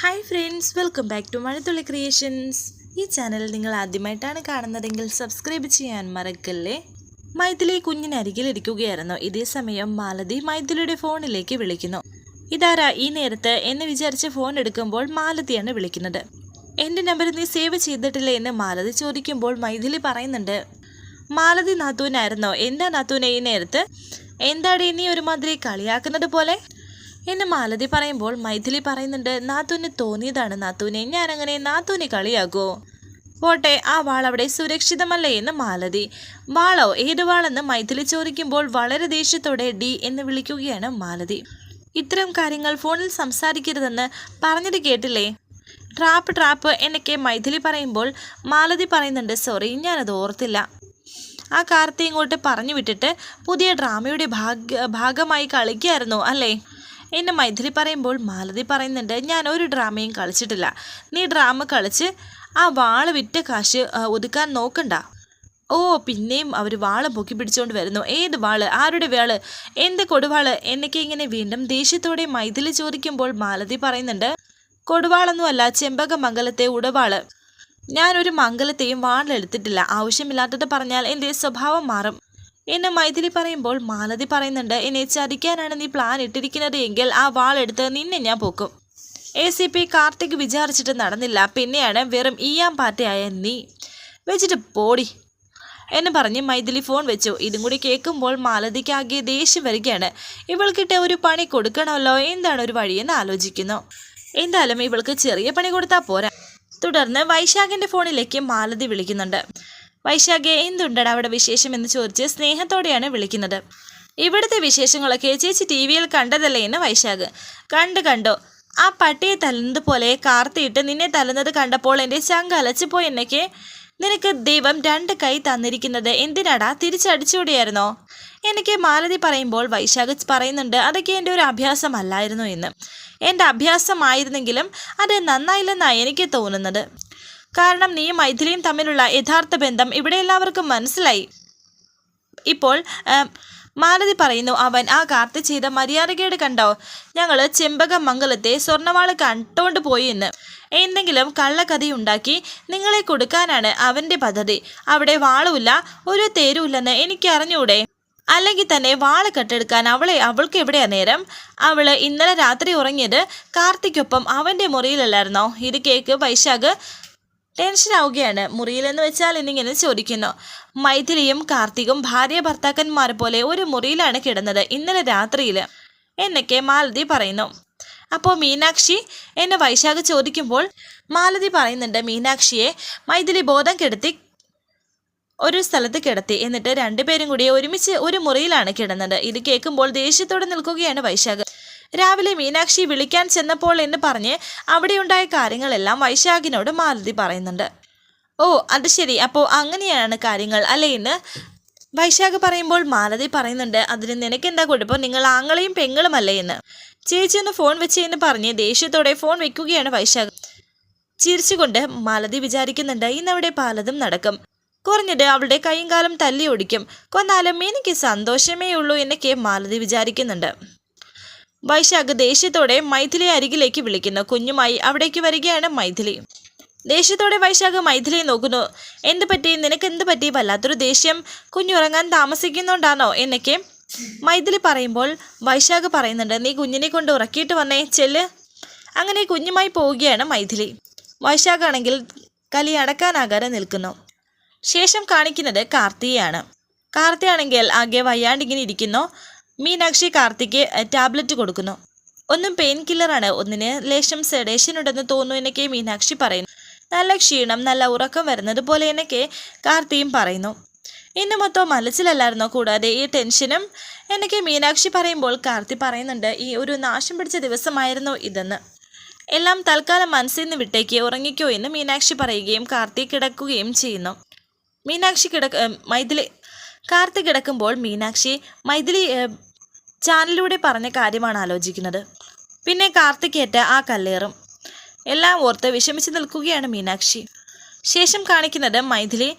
Hi friends welcome back to Mazhathulli creations ഈ channel നിങ്ങൾ ആദ്യമായിട്ടാണ് കാണുന്നതെങ്കിൽ സബ്സ്ക്രൈബ് ചെയ്യാൻ മറക്കല്ലേ? മൈഥിലി കുഞ്ഞിനരികിൽ ഇരിക്കുകയായിരുന്നു. ഇതേ സമയം മാലതി മൈഥിലിയുടെ ഫോണിലേക്ക് വിളിക്കുന്നു. ഇതാരാ ഈ നേരത്ത് എന്ന് വിചാരിച്ച് ഫോൺ എടുക്കുമ്പോൾ മാലതിയാണ് വിളിക്കുന്നത്. എന്റെ നമ്പർ നീ സേവ് ചെയ്തിട്ടില്ല? എന്ന് മാലതി ചോദിക്കുമ്പോൾ മൈഥിലി പറയുന്നുണ്ട്. മാലതി നാത്തൂനായിരുന്നോ? എന്താ നാത്തൂനെ ഈ നേരത്ത്? എന്താടി നീ ഒരുമാതിരി കളിയാക്കുന്നത് പോലെ? എന്ന് മാലതി പറയുമ്പോൾ മൈഥിലി പറയുന്നുണ്ട് നാത്തൂന് തോന്നിയതാണ് നാത്തൂനെ. അങ്ങനെ നാത്തൂനെ കളിയാക്കോ. പോട്ടെ ആ വാൾ അവിടെ സുരക്ഷിതമല്ലേ? എന്ന് മാലതി. വാളോ? ഏത് വാളെന്ന്? മൈഥിലി ചോദിക്കുമ്പോൾ വളരെ ദേഷ്യത്തോടെ ഡി എന്ന് വിളിക്കുകയാണ് മാലതി. ഇത്തരം കാര്യങ്ങൾ ഫോണിൽ സംസാരിക്കരുതെന്ന് പറഞ്ഞത് കേട്ടില്ലേ? ട്രാപ്പ് ട്രാപ്പ് എന്നൊക്കെ മൈഥിലി പറയുമ്പോൾ മാലതി പറയുന്നുണ്ട് സോറി ഞാനത് ഓർത്തില്ല. ആ കാർത്തി ഇങ്ങോട്ട് പറഞ്ഞു വിട്ടിട്ട് പുതിയ ഡ്രാമയുടെ ഭാഗ ഭാഗമായി കളിക്കായിരുന്നു അല്ലേ? എന്നെ മൈഥിലി പറയുമ്പോൾ മാലതി പറയുന്നുണ്ട് ഞാൻ ഒരു ഡ്രാമയും കളിച്ചിട്ടില്ല. നീ ഡ്രാമ കളിച്ച് ആ വാൾ വിറ്റ കാശ് ഒതുക്കാൻ നോക്കണ്ട. ഓ പിന്നെയും അവർ വാൾ പൊക്കി പിടിച്ചുകൊണ്ട് വരുന്നു. ഏത് വാൾ? ആരുടെ വാൾ? എന്ത് കൊടുവാൾ? എന്നൊക്കെ ഇങ്ങനെ വീണ്ടും ദേഷ്യത്തോടെ മൈഥിലി ചോദിക്കുമ്പോൾ മാലതി പറയുന്നുണ്ട് കൊടുവാളൊന്നുമല്ല ചെമ്പകമംഗലത്തെ ഉടവാൾ. ഞാനൊരു മംഗലത്തെയും വാളിലെടുത്തിട്ടില്ല. ആവശ്യമില്ലാത്തത് പറഞ്ഞാൽ എന്റെ സ്വഭാവം മാറും. എന്ന് മൈഥിലി പറയുമ്പോൾ മാലതി പറയുന്നുണ്ട് എന്നെ ചതിക്കാനാണ് നീ പ്ലാൻ ഇട്ടിരിക്കുന്നത് എങ്കിൽ ആ വാളെടുത്ത് നിന്നെ ഞാൻ പോക്കും. എ സി പി കാർത്തിക് വിചാരിച്ചിട്ട് നടന്നില്ല പിന്നെയാണ് വെറും ഈയാം പാറ്റയായ നീ. വെച്ചിട്ട് പോടി എന്ന് പറഞ്ഞ് മൈഥിലി ഫോൺ വെച്ചു. ഇതും കൂടി കേൾക്കുമ്പോൾ മാലതിക്കാകെ ദേഷ്യം വരികയാണ്. ഇവൾക്കിട്ട് ഒരു പണി കൊടുക്കണമല്ലോ എന്താണ് ഒരു വഴിയെന്ന് ആലോചിക്കുന്നു. എന്തായാലും ഇവൾക്ക് ചെറിയ പണി കൊടുത്താൽ പോരാ. തുടർന്ന് വൈശാഖിന്റെ ഫോണിലേക്ക് മാലതി വിളിക്കുന്നുണ്ട്. വൈശാഖെ എന്തുണ്ടടാ അവിടെ വിശേഷം എന്ന് ചോദിച്ച് സ്നേഹത്തോടെയാണ് വിളിക്കുന്നത്. ഇവിടുത്തെ വിശേഷങ്ങളൊക്കെ ചേച്ചി ടി വിയിൽ കണ്ടതല്ലേ എന്ന് വൈശാഖ്. കണ്ടു കണ്ടോ. ആ പട്ടിയെ തല്ലുന്നത് പോലെ കാർത്തിയിട്ട് നിന്നെ തല്ലുന്നത് കണ്ടപ്പോൾ എന്റെ ചങ്ക പോയി എന്നൊക്കെ. നിനക്ക് ദൈവം രണ്ട് കൈ തന്നിരിക്കുന്നത് എന്തിനാടാ? തിരിച്ചടിച്ചുകൂടിയായിരുന്നോ എനിക്ക് മാലതി പറയുമ്പോൾ വൈശാഖ് പറയുന്നുണ്ട് അതൊക്കെ എന്റെ ഒരു അഭ്യാസമല്ലായിരുന്നു എന്ന്. എന്റെ അഭ്യാസമായിരുന്നെങ്കിലും അത് നന്നായില്ലെന്നാണ് എനിക്ക് തോന്നുന്നത്. കാരണം നീയും മൈഥിലിയും തമ്മിലുള്ള യഥാർത്ഥ ബന്ധം ഇവിടെ എല്ലാവർക്കും മനസ്സിലായി. ഇപ്പോൾ മാലതി പറയുന്നു അവൻ ആ കാർത്തി ചെയ്ത മര്യാദകേട് കണ്ടോ? ഞങ്ങൾ ചെമ്പകമംഗലത്തെ സ്വർണവാൾ കണ്ടോണ്ട് പോയി എന്ന്. എന്തെങ്കിലും കള്ളക്കഥയുണ്ടാക്കി നിങ്ങളെ കൊടുക്കാനാണ് അവന്റെ പദ്ധതി. അവിടെ വാളുമില്ല ഒരു തേരുമില്ലെന്ന് എനിക്ക് അറിഞ്ഞൂടെ അല്ലെങ്കിൽ തന്നെ വാൾ കെട്ടെടുക്കാൻ അവളെ അവൾക്ക് എവിടെയാ നേരം? അവൾ ഇന്നലെ രാത്രി ഉറങ്ങിയത് കാർത്തിക്കൊപ്പം അവന്റെ മുറിയിലല്ലായിരുന്നോ? ഇത് കേക്ക് വൈശാഖ് ടെൻഷൻ ആവുകയാണ് മുറിയിലെന്ന് വെച്ചാൽ എന്നിങ്ങനെ ചോദിക്കുന്നു. മൈഥിലിയും കാർത്തികും ഭാര്യ ഭർത്താക്കന്മാരെ പോലെ ഒരു മുറിയിലാണ് കിടന്നത് ഇന്നലെ രാത്രിയിൽ എന്നൊക്കെ മാലതി പറയുന്നു. അപ്പോൾ മീനാക്ഷി എന്നെ വൈശാഖ് ചോദിക്കുമ്പോൾ മാലതി പറയുന്നുണ്ട് മീനാക്ഷിയെ മൈഥിലി ബോധം കെടുത്തി ഒരു സ്ഥലത്ത് കിടത്തി. എന്നിട്ട് രണ്ടുപേരും കൂടി ഒരുമിച്ച് ഒരു മുറിയിലാണ് കിടന്നത്. ഇത് കേൾക്കുമ്പോൾ ദേഷ്യത്തോടെ നിൽക്കുകയാണ് വൈശാഖ്. രാവിലെ മീനാക്ഷി വിളിക്കാൻ ചെന്നപ്പോൾ എന്ന് പറഞ്ഞ് അവിടെയുണ്ടായ കാര്യങ്ങളെല്ലാം വൈശാഖിനോട് മാലതി പറയുന്നുണ്ട്. ഓ അത് ശരി. അപ്പോൾ അങ്ങനെയാണ് കാര്യങ്ങൾ അല്ലേ എന്ന്? വൈശാഖ് പറയുമ്പോൾ മാലതി പറയുന്നുണ്ട് അതിന് നിനക്കെന്താ കുഴപ്പം? നിങ്ങൾ ആങ്ങളെയും പെങ്ങളുമല്ലേ എന്ന്. ചേച്ചി ഒന്ന് ഫോൺ വെച്ച് എന്ന് പറഞ്ഞ് ദേഷ്യത്തോടെ ഫോൺ വെക്കുകയാണ് വൈശാഖ്. ചിരിച്ചുകൊണ്ട് മാലതി വിചാരിക്കുന്നുണ്ട് ഇന്നവിടെ പലതും നടക്കും. കുറഞ്ഞത് അവളുടെ കൈയും കാലം തല്ലി ഒടിക്കും കൊന്നാലും എനിക്ക് സന്തോഷമേ ഉള്ളൂ എന്നൊക്കെ മാലതി വിചാരിക്കുന്നുണ്ട്. വൈശാഖ് ദേഷ്യത്തോടെ മൈഥിലി അരികിലേക്ക് വിളിക്കുന്നു. കുഞ്ഞുമായി അവിടേക്ക് വരികയാണ് മൈഥിലി. ദേഷ്യത്തോടെ വൈശാഖ് മൈഥിലിയെ നോക്കുന്നു. എന്ത് പറ്റി? നിനക്ക് എന്ത് പറ്റി? വല്ലാത്തൊരു ദേഷ്യം. കുഞ്ഞുറങ്ങാൻ താമസിക്കുന്നുണ്ടാണോ എന്നൊക്കെ മൈഥിലി പറയുമ്പോൾ വൈശാഖ് പറയുന്നുണ്ട് നീ കുഞ്ഞിനെ കൊണ്ട് ഉറക്കിയിട്ട് വന്നേ ചെല്ല്. അങ്ങനെ കുഞ്ഞുമായി പോവുകയാണ് മൈഥിലി. വൈശാഖ് ആണെങ്കിൽ കലി അടക്കാനാകാതെ നിൽക്കുന്നു. ശേഷം കാണിക്കുന്നത് കാർത്തിയാണ് കാർത്തിയാണെങ്കിൽ ആകെ വയ്യാണ്ടിങ്ങനെ ഇരിക്കുന്നു. മീനാക്ഷി കാർത്തിക്ക് ടാബ്ലറ്റ് കൊടുക്കുന്നു. ഒന്നും പെയിൻ കില്ലറാണ് ഒന്നിന് ലേശം സെഡേഷൻ ഉണ്ടെന്ന് തോന്നുന്നു എന്നൊക്കെ മീനാക്ഷി പറയുന്നു. നല്ല ക്ഷീണം നല്ല ഉറക്കം വരുന്നത് പോലെ എന്നൊക്കെ കാർത്തിയും പറയുന്നു. ഇന്ന് മൊത്തം മനസ്സിലല്ലായിരുന്നു? കൂടാതെ ഈ ടെൻഷനും എന്നൊക്കെ മീനാക്ഷി പറയുമ്പോൾ കാർത്തി പറയുന്നുണ്ട് ഈ ഒരു നാശം പിടിച്ച ദിവസമായിരുന്നു ഇതെന്ന്. എല്ലാം തൽക്കാലം മനസ്സിൽ നിന്ന് വിട്ടേക്ക് ഉറങ്ങിക്കോ എന്ന് മീനാക്ഷി പറയുകയും കാർത്തി കിടക്കുകയും ചെയ്യുന്നു. മീനാക്ഷി കിടക്ക മൈഥിലി കാർത്തി കിടക്കുമ്പോൾ മീനാക്ഷി മൈഥിലി ചാനലിലൂടെ പറഞ്ഞ കാര്യമാണ് ആലോചിക്കുന്നത്. പിന്നെ കാർത്തിക്കേറ്റ ആ കല്ലേറും. എല്ലാം ഓർത്ത് വിഷമിച്ച് നിൽക്കുകയാണ് മീനാക്ഷി. ശേഷം കാണിക്കുന്നത് മൈഥിലി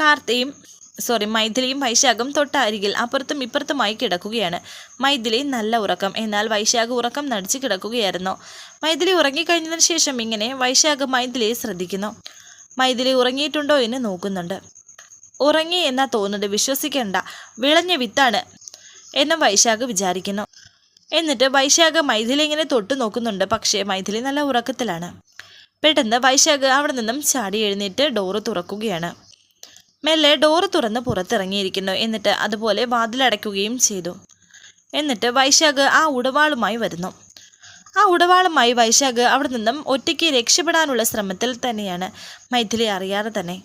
കാർത്തിയും സോറി മൈഥിലിയും വൈശാഖും തൊട്ടരികിൽ അപ്പുറത്തും ഇപ്പുറത്തുമായി കിടക്കുകയാണ്. മൈഥിലി നല്ല ഉറക്കം എന്നാൽ വൈശാഖ് ഉറക്കം നടിച്ചു കിടക്കുകയായിരുന്നു. മൈഥിലി ഉറങ്ങിക്കഴിഞ്ഞതിന് ശേഷം ഇങ്ങനെ വൈശാഖ് മൈഥിലിയെ ശ്രദ്ധിക്കുന്നു. മൈഥിലി ഉറങ്ങിയിട്ടുണ്ടോ എന്ന് നോക്കുന്നുണ്ട്. ഉറങ്ങി എന്നാ തോന്നുന്നത് വിശ്വസിക്കേണ്ട. വിളഞ്ഞ വിത്താണ്. എന്നും വൈശാഖ് വിചാരിക്കുന്നു. എന്നിട്ട് വൈശാഖ് മൈഥിലി ഇങ്ങനെ തൊട്ടു നോക്കുന്നുണ്ട്. പക്ഷേ മൈഥിലി നല്ല ഉറക്കത്തിലാണ്. പെട്ടെന്ന് വൈശാഖ് അവിടെ നിന്നും ചാടി എഴുന്നേറ്റ് ഡോറ് തുറക്കുകയാണ്. മെല്ലെ ഡോറ് തുറന്ന് പുറത്തിറങ്ങിയിരിക്കുന്നു. എന്നിട്ട് അതുപോലെ വാതിലടയ്ക്കുകയും ചെയ്തു. എന്നിട്ട് വൈശാഖ് ആ ഉടവാളുമായി വരുന്നു. ആ ഉടവാളുമായി വൈശാഖ് അവിടെ നിന്നും ഒറ്റയ്ക്ക് രക്ഷപ്പെടാനുള്ള ശ്രമത്തിൽ തന്നെയാണ്. മൈഥിലി അറിയാതെ തന്നെ.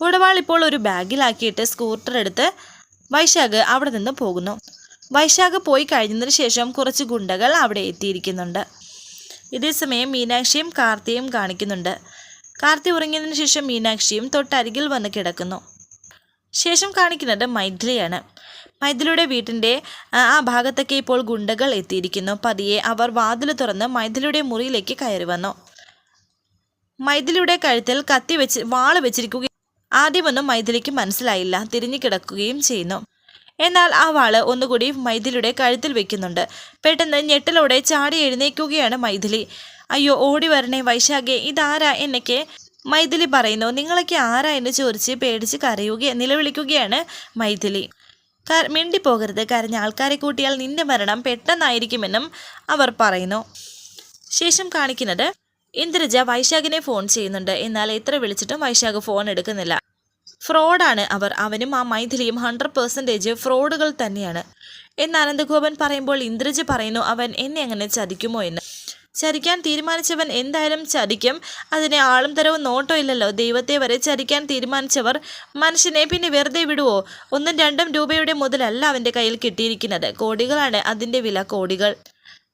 ഉടവാൾ ഇപ്പോൾ ഒരു ബാഗിലാക്കിയിട്ട് സ്കൂട്ടർ എടുത്ത് വൈശാഖ് അവിടെ നിന്ന് പോകുന്നു. വൈശാഖ് പോയി കഴിഞ്ഞതിന് ശേഷം കുറച്ച് ഗുണ്ടകൾ അവിടെ എത്തിയിരിക്കുന്നുണ്ട്. ഇതേസമയം മീനാക്ഷിയും കാർത്തിയും കാണിക്കുന്നുണ്ട്. കാർത്തി ഉറങ്ങിയതിനു ശേഷം മീനാക്ഷിയും തൊട്ടരികിൽ വന്ന് കിടക്കുന്നു. ശേഷം കാണിക്കുന്നത് മൈഥിലിയാണ്. മൈഥിലിയുടെ വീട്ടിന്റെ ആ, ഭാഗത്തൊക്കെ ഇപ്പോൾ ഗുണ്ടകൾ എത്തിയിരിക്കുന്നു. പതിയെ അവർ വാതിൽ തുറന്ന് മൈഥിലിയുടെ മുറിയിലേക്ക് കയറി വന്നു. മൈഥിലിയുടെ കഴുത്തിൽ കത്തി വെച്ച് വാൾ വെച്ചിരിക്കുകയും ആദ്യമൊന്നും മൈഥിലിക്ക് മനസ്സിലായില്ല. തിരിഞ്ഞു കിടക്കുകയും ചെയ്യുന്നു. എന്നാൽ ആ വാൾ ഒന്നുകൂടി മൈഥിലിയുടെ കഴുത്തിൽ വെക്കുന്നുണ്ട്. പെട്ടെന്ന് ഞെട്ടലോടെ ചാടി എഴുന്നേക്കുകയാണ് മൈഥിലി. അയ്യോ ഓടി വരണേ വൈശാഖെ ഇതാരാ എന്നൊക്കെ മൈഥിലി പറയുന്നു. നിങ്ങളൊക്കെ ആരാ എന്ന് ചോദിച്ച് പേടിച്ച് കരയുക നിലവിളിക്കുകയാണ് മൈഥിലി. മിണ്ടിപ്പോകരുത്. കരഞ്ഞ ആൾക്കാരെ കൂട്ടിയാൽ നിന്റെ മരണം പെട്ടെന്നായിരിക്കുമെന്നും അവർ പറയുന്നു. ശേഷം കാണിക്കുന്നത് ഇന്ദ്രജ വൈശാഖിനെ ഫോൺ ചെയ്യുന്നുണ്ട്. എന്നാൽ എത്ര വിളിച്ചിട്ടും വൈശാഖ് ഫോൺ എടുക്കുന്നില്ല. ഫ്രോഡാണ് അവർ. അവനും ആ മൈഥിലിയും ഹൺഡ്രഡ് പെർസെന്റേജ് ഫ്രോഡുകൾ തന്നെയാണ്. എന്ന് അനന്തഗോപൻ പറയുമ്പോൾ ഇന്ദ്രജ് പറയുന്നു അവൻ എന്നെ അങ്ങനെ ചതിക്കുമോ എന്ന്? ചരിക്കാൻ തീരുമാനിച്ചവൻ എന്തായാലും ചതിക്കും. അതിനെ ആളും തരവും നോട്ടോ ഇല്ലല്ലോ. ദൈവത്തെ വരെ ചരിക്കാൻ തീരുമാനിച്ചവർ മനുഷ്യനെ പിന്നെ വെറുതെ വിടുവോ? ഒന്നും രണ്ടും രൂപയുടെ മുതലല്ല അവന്റെ കയ്യിൽ കിട്ടിയിരിക്കുന്നത്. കോടികളാണ് അതിന്റെ വില കോടികൾ.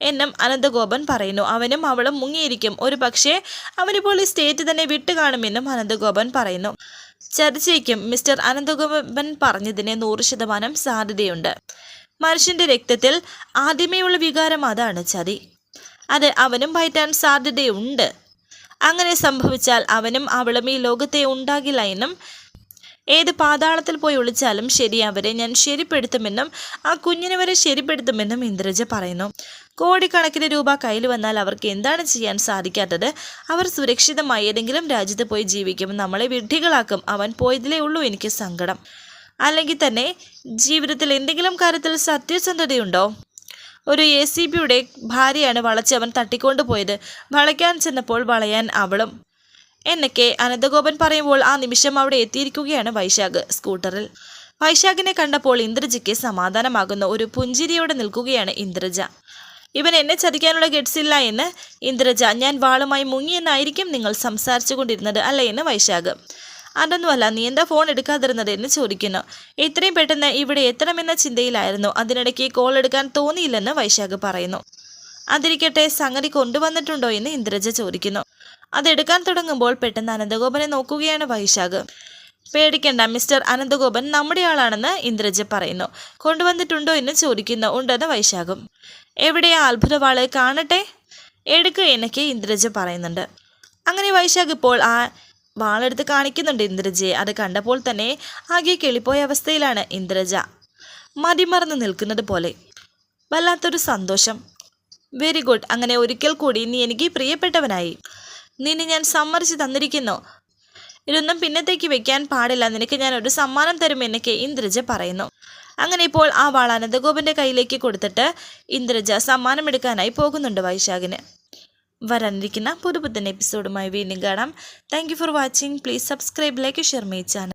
എന്നും അനന്തഗോപൻ പറയുന്നു. അവനും അവളും മുങ്ങിയിരിക്കും. ഒരു പക്ഷേ അവനിപ്പോൾ ഈ സ്റ്റേറ്റ് തന്നെ വിട്ടു കാണുമെന്നും അനന്തഗോപൻ പറയുന്നു. ചതിച്ചേക്കും മിസ്റ്റർ അനന്തഗോപൻ പറഞ്ഞതിന് നൂറ് ശതമാനം സാധ്യതയുണ്ട്. മനുഷ്യന്റെ രക്തത്തിൽ ആദ്യമേയുള്ള വികാരം അതാണ് ചതി. അത് അവനും പയറ്റാൻ സാധ്യതയുണ്ട്. അങ്ങനെ സംഭവിച്ചാൽ അവനും അവളും ഈ ലോകത്തെ ഉണ്ടാകില്ല എന്നും ഏത് പാതാളത്തിൽ പോയി ഒളിച്ചാലും ശരി അവരെ ഞാൻ ശരിപ്പെടുത്തുമെന്നും ആ കുഞ്ഞിനെ വരെ ശരിപ്പെടുത്തുമെന്നും ഇന്ദ്രജ പറയുന്നു. കോടിക്കണക്കിന് രൂപ കയ്യിൽ വന്നാൽ അവർക്ക് എന്താണ് ചെയ്യാൻ സാധിക്കാത്തത്? അവർ സുരക്ഷിതമായി ഏതെങ്കിലും രാജ്യത്ത് പോയി ജീവിക്കും. നമ്മളെ വിഡ്ഢികളാക്കും. അവൻ പോയതിലേ ഉള്ളൂ എനിക്ക് സങ്കടം. അല്ലെങ്കിൽ തന്നെ ജീവിതത്തിൽ എന്തെങ്കിലും കാര്യത്തിൽ സത്യസന്ധതയുണ്ടോ? ഒരു എ സി ബിയുടെ ഭാര്യയാണ് വളച്ച് വളച്ചവൻ തട്ടിക്കൊണ്ടുപോയത് വളയ്ക്കാൻ ചെന്നപ്പോൾ വളയാൻ അവളും എന്നൊക്കെ അനന്തഗോപൻ പറയുമ്പോൾ ആ നിമിഷം അവിടെ എത്തിയിരിക്കുകയാണ് വൈശാഖ് സ്കൂട്ടറിൽ. വൈശാഖിനെ കണ്ടപ്പോൾ ഇന്ദ്രജയ്ക്ക് സമാധാനമാകുന്ന. ഒരു പുഞ്ചിരിയോടെ നിൽക്കുകയാണ് ഇന്ദ്രജ. ഇവൻ എന്നെ ചതിക്കാനുള്ള ഗഡ്സ് ഇല്ല എന്ന് ഇന്ദ്രജ ഞാൻ വാളുമായി മുങ്ങിയെന്നായിരിക്കും നിങ്ങൾ സംസാരിച്ചു കൊണ്ടിരുന്നത് അല്ലേ? എന്ന് വൈശാഖ്. അതൊന്നുമല്ല നീ എന്താ ഫോൺ എടുക്കാതിരുന്നത്? എന്ന് ചോദിക്കുന്നു. ഇത്രയും പെട്ടെന്ന് ഇവിടെ എത്തണമെന്ന ചിന്തയിലായിരുന്നു. അതിനിടയ്ക്ക് കോൾ എടുക്കാൻ തോന്നിയില്ലെന്ന് വൈശാഖ് പറയുന്നു. അതിരിക്കട്ടെ സംഗതി കൊണ്ടുവന്നിട്ടുണ്ടോ? എന്ന് ഇന്ദ്രജ ചോദിക്കുന്നു. അതെടുക്കാൻ തുടങ്ങുമ്പോൾ പെട്ടെന്ന് അനന്തഗോപനെ നോക്കുകയാണ് വൈശാഖ്. പേടിക്കണ്ട മിസ്റ്റർ അനന്തഗോപൻ നമ്മുടെ ആളാണെന്ന് ഇന്ദ്രജ പറയുന്നു. കൊണ്ടുവന്നിട്ടുണ്ടോ? എന്ന് ചോദിക്കുന്നു. ഉണ്ടെന്ന് വൈശാഖും. എവിടെയാ അത്ഭുതവാൾ കാണട്ടെ? എടുക്ക് എന്നൊക്കെ ഇന്ദ്രജ പറയുന്നുണ്ട്. അങ്ങനെ വൈശാഖ് ഇപ്പോൾ ആ വാളെടുത്ത് കാണിക്കുന്നുണ്ട് ഇന്ദ്രജയെ. അത് കണ്ടപ്പോൾ തന്നെ ആകെ കെളിപ്പോയ അവസ്ഥയിലാണ് ഇന്ദ്രജ. മതിമറന്ന് നിൽക്കുന്നത് പോലെ. വല്ലാത്തൊരു സന്തോഷം. വെരി ഗുഡ് അങ്ങനെ ഒരിക്കൽ കൂടി നീ എനിക്ക് പ്രിയപ്പെട്ടവനായി. നിന്നെ ഞാൻ സമ്മതിച്ച് തന്നിരിക്കുന്നു. ഇതൊന്നും പിന്നത്തേക്ക് വെക്കാൻ പാടില്ല. നിനക്ക് ഞാൻ ഒരു സമ്മാനം തരും എന്നൊക്കെ ഇന്ദ്രജ പറയുന്നു. അങ്ങനെ ഇപ്പോൾ ആ വാൾ അനന്തഗോപന്റെ കയ്യിലേക്ക് കൊടുത്തിട്ട് ഇന്ദ്രജ സമ്മാനം എടുക്കാനായി പോകുന്നുണ്ട് വൈശാഖിന്. വരാനിരിക്കുന്ന പുതുപുത്തൻ എപ്പിസോഡുമായി വീണ്ടും കാണാം. Thank for watching please subscribe like share my channel